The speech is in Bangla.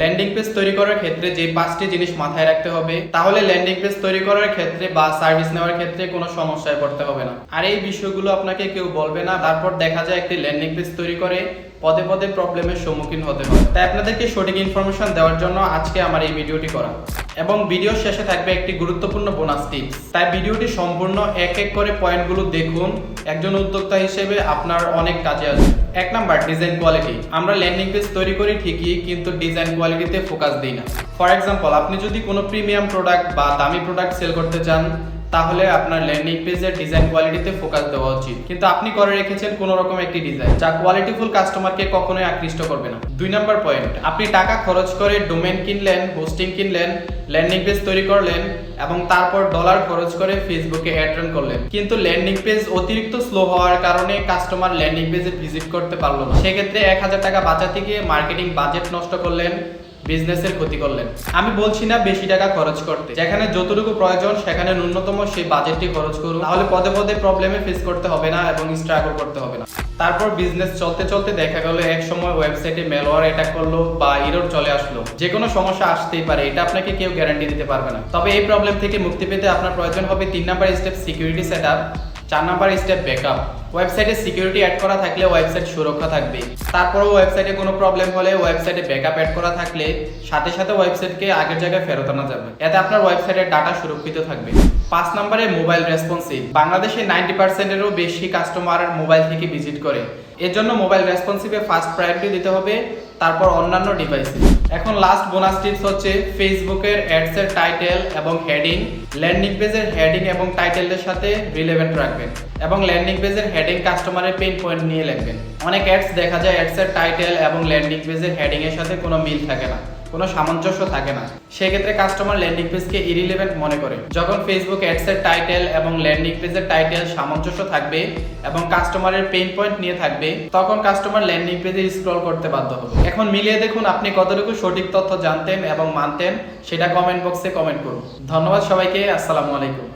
ল্যান্ডিং পেজ তৈরি করার ক্ষেত্রে যে পাঁচটি জিনিস মাথায় রাখতে হবে, তাহলে ল্যান্ডিং পেজ তৈরি করার ক্ষেত্রে বা সার্ভিস নেওয়ার ক্ষেত্রে কোনো সমস্যায় পড়তে হবে না। আর এই বিষয়গুলো আপনাকে কেউ বলবে না, তারপর দেখা যায় একটি ল্যান্ডিং পেজ তৈরি করে পদে পদে প্রবলেমের সম্মুখীন হতে হয়। তাই আপনাদেরকে সঠিক ইনফরমেশন দেওয়ার জন্য আজকে আমার এই ভিডিওটি করা। এবং ভিডিও শেষে থাকবে একটি গুরুত্বপূর্ণ বোনাস টিপস তাই ভিডিওটি সম্পূর্ণ এক এক করে পয়েন্টগুলো দেখুন। একজন উদ্যোক্তা হিসেবে আপনার অনেক কাজে আসবে। এক নাম্বার ডিজাইন কোয়ালিটি আমরা ল্যান্ডিং পেজ তৈরি করি ঠিকই, কিন্তু ডিজাইন কোয়ালিটিতে ফোকাস দিই না। ফর এক্সাম্পল আপনি যদি কোনো প্রিমিয়াম প্রোডাক্ট বা দামি প্রোডাক্ট সেল করতে চান তাহলে আপনার ল্যান্ডিং পেজের ডিজাইন কোয়ালিটিতে ফোকাস দেওয়া উচিত। কিন্তু আপনি করে রেখেছেন কোনো রকম একটি ডিজাইন যা কোয়ালিটিফুল কাস্টমারকে কখনোই আকৃষ্ট করবে না। দুই নম্বর পয়েন্ট আপনি টাকা খরচ করে ডোমেন কিনলেন হোস্টিং কিনলেন ল্যান্ডিং পেজ তৈরি করলেন, এবং তারপর ডলার খরচ করে ফেসবুকে অ্যাড রান করলেন। কিন্তু ল্যান্ডিং পেজ অতিরিক্ত স্লো হওয়ার কারণে কাস্টমার ল্যান্ডিং পেজে ভিজিট করতে পারল না। সেক্ষেত্রে এক হাজার টাকা বাঁচাতে গিয়ে মার্কেটিং বাজেট নষ্ট করলেন বিজনেসের ক্ষতি করলেন। আমি বলছি না বেশি টাকা খরচ করতে। যেখানে যতটুকু প্রয়োজন, সেখানে ন্যূনতম সেই বাজেটটি খরচ করুন। তাহলে পদে পদে প্রবলেমে ফেস করতে হবে না এবং স্ট্রাগল করতে হবে না। তারপর বিজনেস চলতে চলতে দেখা গেল, এক সময় ওয়েবসাইটে মেলওয়ার অ্যাটাক করল বা ইরোর চলে আসলো। যে কোনো সমস্যা আসতেই পারে, এটা আপনাকে কেউ গ্যারান্টি দিতে পারবে না। তবে এই প্রবলেম থেকে মুক্তি পেতে আপনার প্রয়োজন হবে তিন নাম্বার স্টেপ সিকিউরিটি সেট চার নাম্বার স্টেপ ব্যাকআপ ওয়েবসাইটে সিকিউরিটি অ্যাড করা থাকলে ওয়েবসাইট সুরক্ষা থাকবে। তারপরও ওয়েবসাইটে কোনো প্রবলেম হলে ওয়েবসাইটে ব্যাকআপ অ্যাড করা থাকলে সাথে সাথে ওয়েবসাইটকে আগের জায়গায় ফেরত আনা যাবে। এতে আপনার ওয়েবসাইটের ডাটা সুরক্ষিত থাকবে। পাঁচ নম্বরে মোবাইল রেসপন্সিভ বাংলাদেশে নাইনটি পার্সেন্টেরও বেশি কাস্টমার মোবাইল থেকে ভিজিট করে। এর জন্য মোবাইল রেসপন্সিভে ফার্স্ট প্রায়োরিটি দিতে হবে। তারপর অন্যান্য ডিভাইসে এখন লাস্ট বোনাস টিপস হচ্ছে ফেসবুকের অ্যাডসের টাইটেল এবং হেডিং ল্যান্ডিং পেজের হেডিং এবং টাইটেলের সাথে রিলেভেন্ট রাখবেন এবং ল্যান্ডিং পেজের হেডিং কাস্টমারের পেইন পয়েন্ট নিয়ে লিখবেন। অনেক অ্যাডস দেখা যায় অ্যাডসের টাইটেল এবং ল্যান্ডিং পেজের হেডিং এর সাথে কোনো মিল থাকে না। কোনো সামঞ্জস্য থাকে না। সেক্ষেত্রে কাস্টমার ল্যান্ডিং পেজকে ইরিলেভেন্ট মনে করে। যখন ফেসবুক অ্যাডসের টাইটেল এবং ল্যান্ডিং পেজের টাইটেল সামঞ্জস্য থাকবে এবং কাস্টমারের পেইন পয়েন্ট নিয়ে থাকবে, তখন কাস্টমার ল্যান্ডিং পেজে স্ক্রল করতে বাধ্য হবে। এখন মিলিয়ে দেখুন আপনি কতটুকু সঠিক তথ্য জানতেন এবং মানতেন, সেটা কমেন্ট বক্সে কমেন্ট করুন। ধন্যবাদ সবাইকে, আসসালামু আলাইকুম।